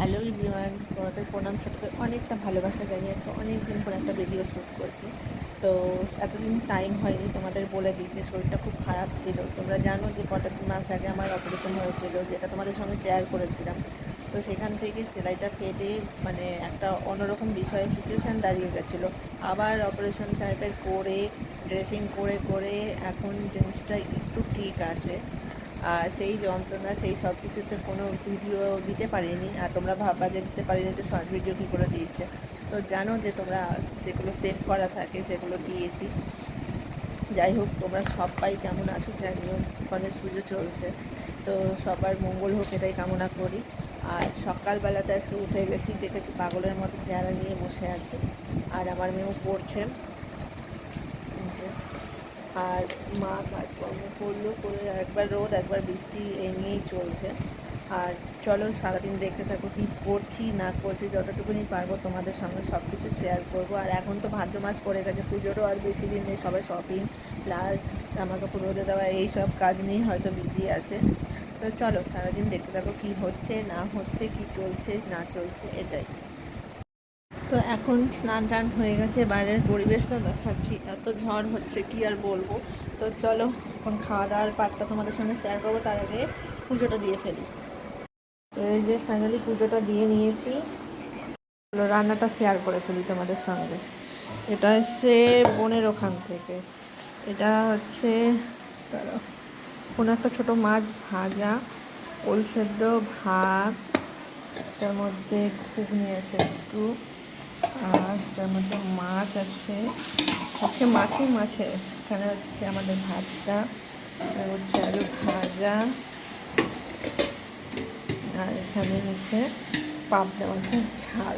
Hello রিভিওয়ান বড়দের প্রণাম, ছোটোদের অনেকটা ভালোবাসা জানিয়েছো। অনেক দিন পর একটা ভিডিও শ্যুট করছি। তো এতদিন টাইম হয়নি তোমাদের বলে দিই যে শরীরটা খুব খারাপ ছিল। তোমরা জানো যে কটা মাস আগে আমার অপারেশন হয়েছিল, যেটা তোমাদের সঙ্গে শেয়ার করেছিলাম। তো সেখান থেকে সেলাইটা ফেটে মানে একটা অন্যরকম বিষয়ে সিচুয়েশান দাঁড়িয়ে গেছিল। আবার অপারেশন টাইপের করে ড্রেসিং করে করে এখন জিনিসটা একটু ঠিক আছে। সেই যন্ত্রণা, সেই সব কিছুতে কোনো ভিডিও দিতে পারিনি আর তোমরা ভাববা যে দিতে পারিনি তো শর্ট ভিডিও কী করে দিয়েছে। তো জানো যে তোমরা সেগুলো সেভ করা থাকে সেগুলো দিয়েছি। যাই হোক, তোমরা সবাই কেমন আছো জানিও। গণেশ পুজো চলছে, তো সবার মঙ্গল হোক, এটাই কামনা করি। আর সকালবেলাতে আজকে উঠে গেছি, দেখেছি পাগলের মতো চেহারা নিয়ে বসে আছে। আর আমার মেয়েও পড়ছে। আর মা কাজকর্ম করল, করে একবার রোদ, একবার বৃষ্টি এই নিয়েই চলছে। আর চলো সারাদিন দেখতে থাকো কী করছি, না করছি, যতটুকুনি পারব তোমাদের সঙ্গে সব কিছু শেয়ার করব। আর এখন তো ভাদ্র মাস পড়ে গেছে, পুজোরও আর বেশি দিন নেই, সবাই শপিং প্লাস জামা কাপড় রোদে দেওয়া, এই সব কাজ নিয়েই হয়তো বিজি আছে। তো চলো সারাদিন দেখতে থাকো কী হচ্ছে, না হচ্ছে, কী চলছে, না চলছে, এটাই। তো এখন স্নান টান হয়ে গেছে বাইরের পরিবেশটা দেখাচ্ছি। এত ঝড় হচ্ছে কি আর বলব? তো চলো এখন খাওয়া দাওয়ার পার্টটা তোমাদের সঙ্গে শেয়ার করব তার আগে পুজোটা দিয়ে ফেলি। এই যে ফাইনালি পুজোটা দিয়ে নিয়েছি। রান্নাটা শেয়ার করে ফেলি তোমাদের সঙ্গে। এটা হচ্ছে বোনের ওখান থেকে। এটা হচ্ছে দাঁড়াও, কোনো একটা ছোটো মাছ ভাজা ওল সেদ্ধ ভাত তার মধ্যে ঘুগনি আছে একটু। আর তার মধ্যে মাছ আছে। আজকে মাছই মাছে। এখানে হচ্ছে আমাদের ভাতটা, আর হচ্ছে আলু ভাজা। আর এখানে হচ্ছে পাবদা মাছের ঝাল।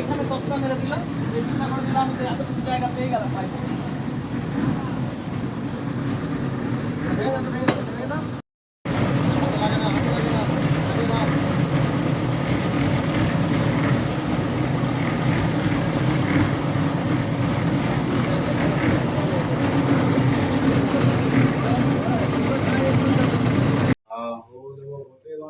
এখানে তত্ত্ব দিলাম? দিলাম জায়গা পেয়ে গেলাম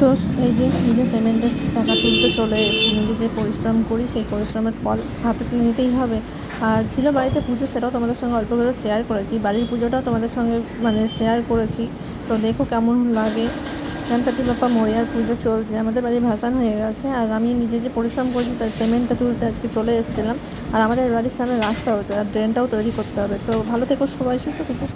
তো এই যে নিজের পেমেন্টের টাকা তুলতে চলে, নিজে যে পরিশ্রম করি, সেই পরিশ্রমের ফল হাতে তুলে নিতেই হবে। আর ছিল বাড়িতে পুজো, সেটাও তোমাদের সঙ্গে অল্প করে শেয়ার করেছি। বাড়ির পুজোটাও তোমাদের সঙ্গে মানে শেয়ার করেছি। তো দেখো কেমন লাগে। গণপতি বাপ্পা মরিয়ার পুজো চলছে। আমাদের বাড়ি ভাসান হয়ে গেছে। আর আমি নিজে যে পরিশ্রম করছি, তার পেমেন্টটা তুলতে আজকে চলে এসেছিলাম। আর আমাদের বাড়ির সামনে রাস্তা হতো আর ড্রেনটাও তৈরি করতে হবে। তো ভালো থেকো সবাই, সুস্থ থেকো।